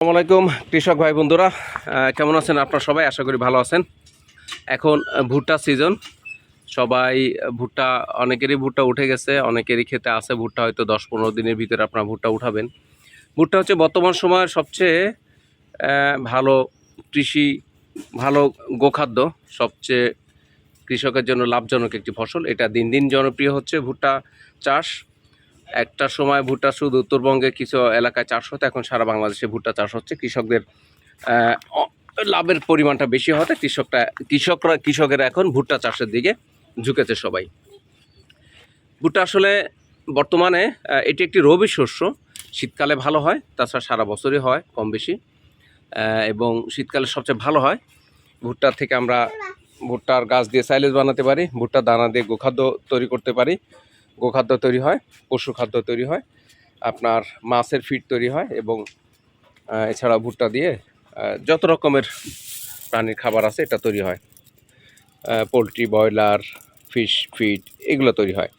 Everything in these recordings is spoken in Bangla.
আসসালামু আলাইকুম, কৃষক ভাই বন্ধুরা। কেমন আছেন আপনারা সবাই? আশা করি ভালো আছেন। এখন ভুট্টা সিজন সবাই ভুট্টা, অনেকেরই ভুট্টা উঠে গেছে, অনেকেরই খেতে আছে ভুট্টা, হয়তো দশ পনেরো দিনের ভিতরে আপনারা ভুট্টা উঠাবেন। ভুট্টা হচ্ছে বর্তমান সময়ের সবচেয়ে ভালো কৃষি, ভালো গোখাদ্য, সবচেয়ে কৃষকের জন্য লাভজনক একটি ফসল। এটা দিন দিন জনপ্রিয় হচ্ছে ভুট্টা চাষ। একটা সময় ভুট্টা শুধু উত্তরবঙ্গে কিছু এলাকায় চাষ হতো, এখন সারা বাংলাদেশে ভুট্টা চাষ হচ্ছে। কৃষকদের লাভের পরিমাণটা বেশি হতে কৃষকটা, কৃষকরা, কৃষকেরা এখন ভুট্টা চাষের দিকে ঝুঁকেছে সবাই। ভুট্টা আসলে বর্তমানে এটি একটি রবি শস্য, শীতকালে ভালো হয়, তাছাড়া সারা বছরই হয় কম বেশি এবং শীতকালে সবচেয়ে ভালো হয়। ভুট্টার থেকে আমরা ভুট্টার গাছ দিয়ে সাইলেজ বানাতে পারি ভুট্টার দানা দিয়ে গোখাদ্য তৈরি করতে পারি। গোখাদ্য তৈরি হয়, পশু খাদ্য তৈরি হয়, আপনার মাছের ফিড তৈরি হয় এবং এছাড়া ভুট্টা দিয়ে যত রকমের প্রাণীর খাবার আছে এটা তৈরি হয়। পোলট্রি, ব্রয়লার ফিশ ফিড এগুলো তৈরি হয়।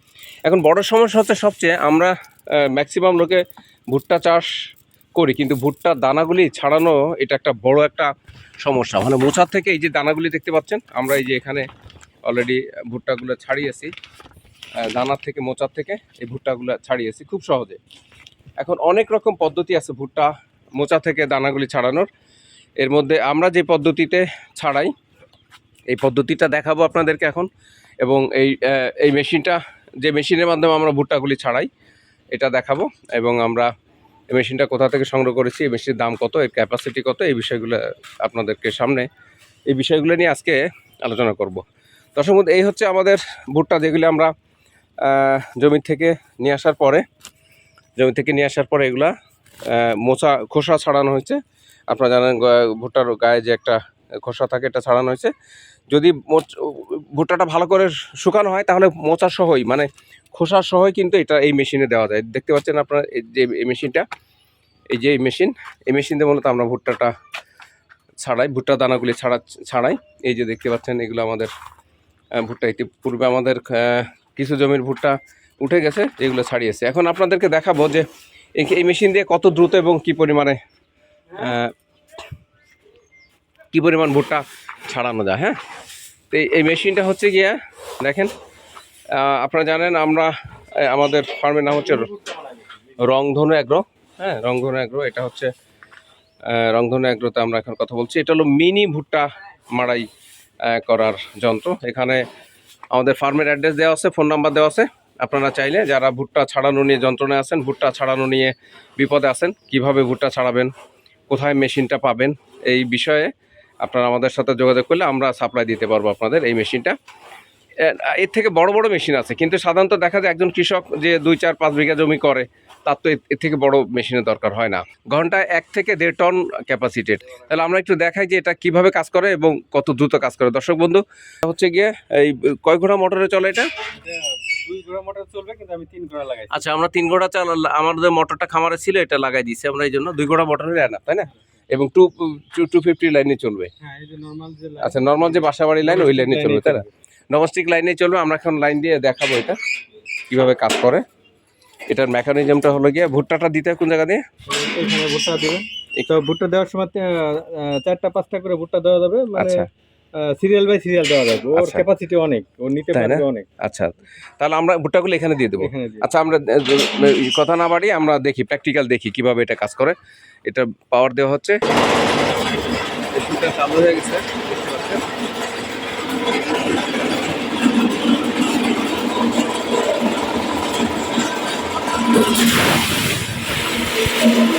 এখন বড় সমস্যা হচ্ছে সবচেয়ে আমরা ম্যাক্সিমাম লোকে ভুট্টা চাষ করি, কিন্তু ভুট্টার দানাগুলি ছাড়ানো এটা একটা বড় একটা সমস্যা। মানে মোচার থেকে এই যে দানাগুলি দেখতে পাচ্ছেন, আমরা এই যে এখানে অলরেডি ভুট্টাগুলো ছাড়িয়েছি। দানার থেকে, মোচার থেকে এই ভুট্টাগুলো ছাড়িয়েছি খুব সহজে। এখন অনেক রকম পদ্ধতি আছে ভুট্টা, মোচা থেকে দানাগুলি ছাড়ানোর। এর মধ্যে আমরা যে পদ্ধতিতে ছাড়াই, এই পদ্ধতিটা দেখাবো আপনাদেরকে এখন। এবং এই এই মেশিনটা, যে মেশিনের মাধ্যমে আমরা ভুট্টাগুলি ছাড়াই, এটা দেখাবো। এবং আমরা এই মেশিনটা কোথা থেকে সংগ্রহ করেছি, এই মেশিনের দাম কত, এর ক্যাপাসিটি কত, এই বিষয়গুলো আপনাদেরকে সামনে, এই বিষয়গুলো নিয়ে আজকে আলোচনা করব। দর্শক এই হচ্ছে আমাদের ভুট্টা যেগুলি আমরা জমি থেকে নিয়ে আসার পরে, জমি থেকে নিয়ে আসার পরে এগুলা মোচা, খোসা ছাড়ানো হয়েছে। আপনারা জানেন ভুট্টার গায়ে যে একটা খোসা থাকে, এটা ছাড়ানো হয়েছে। যদি ভুট্টাটা ভালো করে শুকানো হয়, তাহলে মোচা সহই মানে খোসা সহই কিন্তু এটা এই মেশিনে দেওয়া যায়। দেখতে পাচ্ছেন আপনারা যে এই মেশিনটা, এই যে এই মেশিন এই মেশিন দিয়ে মূলত আমরা ভুট্টাটা ছাড়াই, ভুট্টা দানাগুলি ছাড়া ছাড়াই। এই যে দেখতে পাচ্ছেন, এগুলো আমাদের ভুট্টা ইতিপূর্বে আমাদের কিছু জমির ভুট্টা উঠে গেছে, এগুলো ছাড়িয়েছে। এখন আপনাদেরকে দেখাবো যে এই- মেশিন দিয়ে কত দ্রুত এবং কি পরিমাণে কি পরিমাণ ভুট্টা ছাড়ানো যায় হ্যাঁ? তো এই- মেশিনটা হচ্ছে গিয়া, দেখেন আপনারা জানেন আমরা আমাদের ফার্মের নাম হচ্ছে রংধনু অ্যাগ্রো হ্যাঁ? রংধনু অ্যাগ্রো, এটা হচ্ছে রংধনু অ্যাগ্রোতে আমরা এখন কথা বলছি। এটা হলো মিনি ভুট্টা মাড়াই করার যন্ত্র। এখানে আমাদের ফার্মের অ্যাড্রেস দেওয়া আছে, ফোন নাম্বার দেওয়া আছে। আপনারা চাইলে যারা ভুট্টা ছাড়ানো নিয়ে যন্ত্রণায় আছেন, ভুট্টা ছাড়ানো নিয়ে বিপদে আছেন, কীভাবে ভুট্টা ছাড়াবেন, কোথায় মেশিনটা পাবেন, এই বিষয়ে আপনারা আমাদের সাথে যোগাযোগ করলে আমরা সাপ্লাই দিতে পারব আপনাদের এই মেশিনটা। এর থেকে বড় বড় মেশিন আছে, কিন্তু সাধারণত দেখা যায় একজন কৃষক যে দুই চার পাঁচ বিঘা জমি করে তার তো এর- থেকে বড় মেশিনের দরকার হয় না। ঘন্টায় এক থেকে দেড় টন ক্যাপাসিটেড তাহলে আমরা একটু দেখাই যে এটা কীভাবে কাজ করে এবং কত দ্রুত কাজ করে। দর্শক বন্ধু হচ্ছে গিয়ে এই কয় ঘোড়া মোটরে চলে এটা? দুই ঘোড়া মোটর চলবে তিন ঘোড়া লাগাইছি। আচ্ছা আমরা তিন ঘোড়া চাল আমাদের মোটরটা খামারে ছিল এটা লাগাই দিয়েছি। আমরা এই জন্য দুই ঘোড়া মোটর হলে না তাই না? এবং টু টু ফিফটি লাইনে চলবে। হ্যাঁ আচ্ছা নর্মাল যে বাসাবাড়ি লাইন ওই লাইনে চলবে তাই না? চলবে। ডোমেস্টিক লাইনে চলবে আমরা এখন লাইন দিয়ে দেখাবো এটা কীভাবে কাজ করে। এটার মেকানিজমটা হলো গিয়ে ভুট্টাটা দিতে কোন জায়গা দিয়ে? এখানে ভুট্টা দেবেন তো ভুট্টা দেওয়ার সময় চারটা পাঁচটা করে ভুট্টা দেওয়া যাবে। মানে আচ্ছা। সিরিয়াল বাই সিরিয়াল দেওয়া যাবে। ওর আচ্ছা। ক্যাপাসিটি অনেক ও নিতে পারবে অনেক। আচ্ছা। তাহলে আমরা ভুট্টাগুলো এখানে দিয়ে দেবো। আচ্ছা আমরা কথা না বাড়ি আমরা দেখি প্র্যাকটিক্যাল দেখি কীভাবে এটা কাজ করে। এটা পাওয়ার দেওয়া হচ্ছে। এটা চালু হয়ে গেছে। Thank you.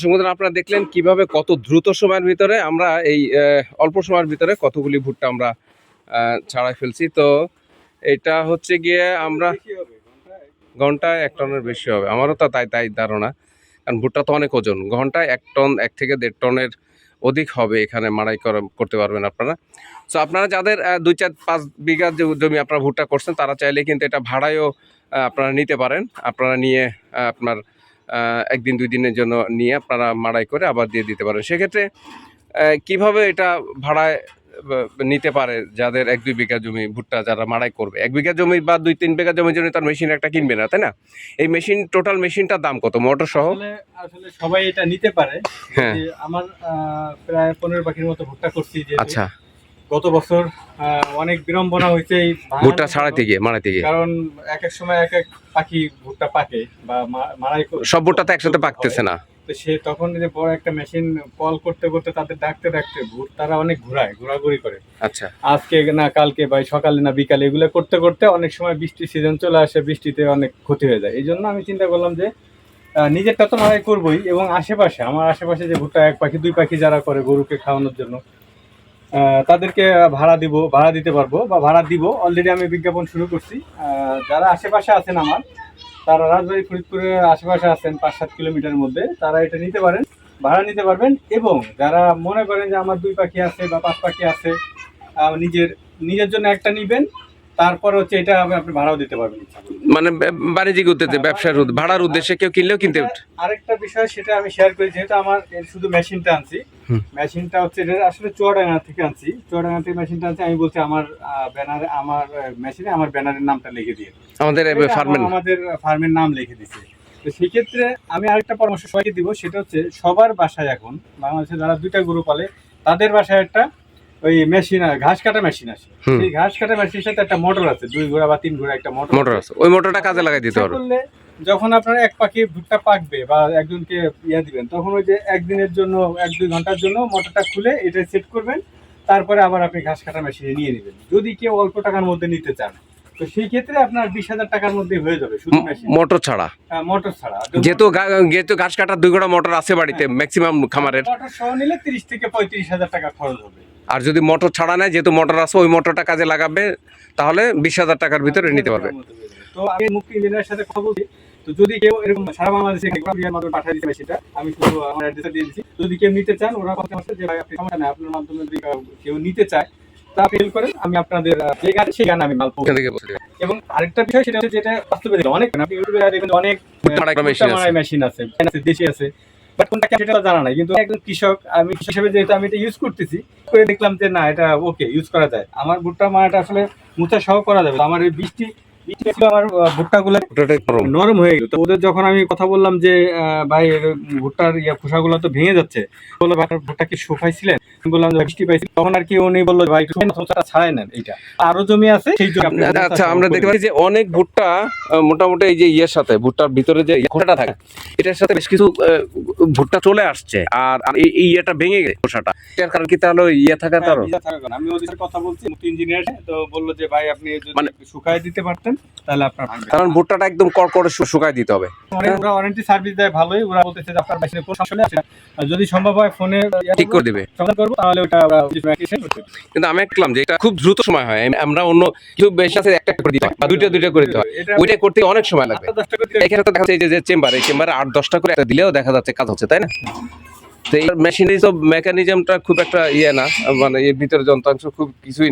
দর্শক বন্ধুরা আপনারা দেখলেন কীভাবে কত দ্রুত সময়ের ভিতরে আমরা এই অল্প সময়ের ভিতরে কতগুলি ভুট্টা আমরা ছাড়াই ফেলছি। তো এটা হচ্ছে গিয়ে আমরা ঘন্টায়। এক টনের বেশি হবে। আমারও তো তাই তাই ধারণা। কারণ ভুট্টা তো অনেক ওজন। ঘন্টায় এক টন, এক থেকে দেড় টনের অধিক হবে এখানে মাড়াই করা- করতে পারবেন আপনারা। সো আপনারা যাদের দুই চার, পাঁচ বিঘা যে জমি আপনারা ভুট্টা করছেন, তারা চাইলে কিন্তু এটা ভাড়ায়ও আপনারা নিতে পারেন। আপনারা নিয়ে আপনার একদিন দুই দিনের জন্য নিয়ে আপনারা মাড়াই করে আবার দিয়ে দিতে পারেন। সেক্ষেত্রে কীভাবে এটা ভাড়ায় নিতে পারে যাদের এক দুই বিঘা জমি ভুট্টা যারা মাড়াই করবে? এক বিঘা জমি বা দুই তিন বিঘা জমির জন্য তার মেশিন একটা কিনবে না তাই না? এই মেশিন টোটাল মেশিনটার দাম কত? মোটর সহ? আসলে আসলে সবাই এটা নিতে পারে। হ্যাঁ। আমার প্রায় পনেরো পাখির মতো ভুট্টা করছি আচ্ছা। গত বছর অনেক বিড়ম্বনা হয়েছে এই ভুট্টা। ছাড়াইতে গিয়ে মারাইতে গিয়ে কারণ এক এক সময় এক এক পাখি ভুট্টা পাকে বা মারাই করে- সব ভুট্টা তো একসাথে পাকতেছে না। তো সে তখন যে বড় একটা মেশিন কল করতে করতে তাদের ডাকতে ডাকতে ভুট তারা অনেক ঘোরায় ঘোরাঘুরি করে। আচ্ছা। আজকে না কালকে বা সকালে না বিকালে এগুলো করতে করতে অনেক সময় বৃষ্টির সিজন চলে আসে বৃষ্টিতে অনেক ক্ষতি হয়ে যায়। এই জন্য আমি চিন্তা করলাম যে নিজেরটা তো মারাই করবোই এবং আশেপাশে আমার আশেপাশে যে ভুট্টা এক পাখি দুই পাখি যারা করে গরুকে খাওয়ানোর জন্য তাদেরকে ভাড়া দিব, ভাড়া দিতে পারব বা ভাড়া দিব। অলরেডি আমি বিজ্ঞাপন শুরু করছি। যারা আশেপাশে আছেন আমার, তারা রাজবাড়ি ফরিদপুরের আশেপাশে আছেন পাঁচ সাত কিলোমিটার মধ্যে, তারা এটা নিতে পারেন, ভাড়া নিতে পারবেন এবং যারা মনে করেন যে আমার দুই পাখি আছে বা পাঁচ পাখি আছে নিজের নিজের জন্য একটা নিবেন তারপর হচ্ছে এটা আপনি আপনি ভাড়াও দিতে পারবেন। মানে বাণিজ্যিক উদ্দেশ্যে হ্যাঁ, ব্যবসার ভাড়ার উদ্দেশ্যে কেউ কিনলেও কিনতে আরেকটা বিষয় সেটা আমি শেয়ার করি যেহেতু আমার শুধু মেশিনটা আনছি মেশিনটা হচ্ছে এটা আসলে চুয়াডাঙ্গা থেকে আনছি চুয়াডাঙ্গা থেকে মেশিনটা আনছি আমি বলছি আমার ব্যানারে আমার মেশিনে আমার ব্যানারের নামটা লিখে দিয়ে আমাদের ফার্মের আমাদের ফার্মের নাম লিখে দিচ্ছে তো সেক্ষেত্রে আমি আরেকটা পরামর্শ সবাইকে দিব সেটা হচ্ছে সবার বাসায় এখন বাংলাদেশে যারা দুইটা গরু পালে তাদের বাসায় একটা ওই মেশিন ঘাস কাটা মেশিন আছে। সেই ঘাস কাটা মেশিনের সাথে একটা মোটর আছে দুই ঘোড়া বা তিন ঘোড়া একটা মোটর মোটর আছে। ওই মোটরটা কাজে লাগাই দিতে পারবে যখন আপনার এক পাখি ভুট্টা পাকবে বা একজনকে ইয়া দিবেন তখন ওই যে একদিনের জন্য এক দুই ঘণ্টার জন্য মোটরটা খুলে এটা সেট করবেন তারপরে আবার আপনি ঘাস কাটা মেশিনে নিয়ে নেবেন। যদি কেউ অল্প টাকার মধ্যে নিতে চান তো সেই ক্ষেত্রে আপনার বিশ হাজার টাকার মধ্যে হয়ে যাবে শুধু মোটর ছাড়া। মোটর ছাড়া। যেহেতু যেহেতু ঘাস কাটার দুই গোড়া মোটর আছে বাড়িতে ম্যাক্সিমাম খামারের। মোটর সহ নিলে তিরিশ থেকে পঁয়ত্রিশ হাজার টাকা খরচ হবে। আর যদি মোটর ছাড়া নেয় যেহেতু মোটর আছে ওই মোটরটা কাজে লাগাবে তাহলে বিশ হাজার টাকার ভিতরে নিতে পারবে। তো আমি মুক্তি ইঞ্জিনিয়ারের সাথে কথা বলছি। তো যদি কেউ এরকম সারা বাংলাদেশে কুরিয়ার মাধ্যমে পাঠিয়ে দিচ্ছে সেটা আমি শুধু আমার অ্যাড্রেসে দিয়ে দিচ্ছি। যদি কেউ নিতে চান ওরা কথা বলছে যে ভাই আপনি সমস্যা নেই আপনার মাধ্যমে যদি কেউ নিতে চায় তা ফেল করেন। আমি আপনাদের যে গানে সেই গানে আমি মাল পৌঁছে এবং আরেকটা বিষয় সেটা হচ্ছে যেটা বাস্তবে অনেক আপনি ইউটিউবে দেখবেন অনেক। মেশিন আছে, দেশি আছে। বাট কোনটা সেটা জানা নাই। কিন্তু একজন কৃষক, আমি হিসেবে যেহেতু আমি এটা ইউজ করতেছি, করে দেখলাম যে না, এটা ওকে ইউজ করা যায়। আমার ভুট্টা মারাটা আসলে মুচা সহ করা যাবে। আমার এই বৃষ্টি আমার ভুট্টা ভুট্টাটা নরম। হয়ে গেল। তো ওদের যখন আমি কথা বললাম যে ভাই ভুট্টার ইয়া খোসাগুলো তো ভেঙে যাচ্ছে বলল ভাই ভুট্টা কি শুকাইছিলেন? বললাম বৃষ্টি পাইছি তখন আর কি উনি বলল ভাই ছাড়াই নেন এইটা। আরও জমি আছে সেই জমি আচ্ছা আমরা দেখতে পাচ্ছি যে অনেক ভুট্টা মোটামুটি এই যে ইয়ের সাথে ভুট্টার ভিতরে যে খোসাটা থাকে এটার সাথে বেশ কিছু ভুট্টা চলে আসছে। আর এই ইয়েটা ভেঙে গেছে খোসাটা। এটার কারণ কি তাহলে ইয়ে থাকা হ্যাঁ, কারণ? থাকার আমি ওদের সাথে কথা বলছি ইঞ্জিনিয়ার তো বলল যে ভাই আপনি মানে- শুকাই দিতে পারতেন তাহলে আপনার ভাঙবে না। কারণ ভুট্টাটা একদম কড়কড়ে শুকায় দিতে হবে। ওরা ওয়ারেন্টি সার্ভিস দেয় ভালোই ওরা বলতেছে যে আপনার মেশিনে কোনো সমস্যা নেই যদি সম্ভব হয় ফোনে ঠিক করে দিবে। সমাধান করব তাহলে ওটা। কিন্তু আমি দেখলাম যে এটা খুব দ্রুত সময় হয়। আমরা অন্য কিছু আছে একটা করে দিতে হয় বা দুইটা দুইটা করে দিতে হয়। ওইটা করতে অনেক সময় লাগবে। এখানে তো দেখা যাচ্ছে যে চেম্বার এই চেম্বারে আট দশটা করে একটা দিলেও দেখা যাচ্ছে কাজ হচ্ছে তাই না? তো এই মেশিনারি সব মেকানিজমটা খুব একটা ইয়ে না মানে এর ভিতরে যন্ত্রাংশ খুব কিছুই নেই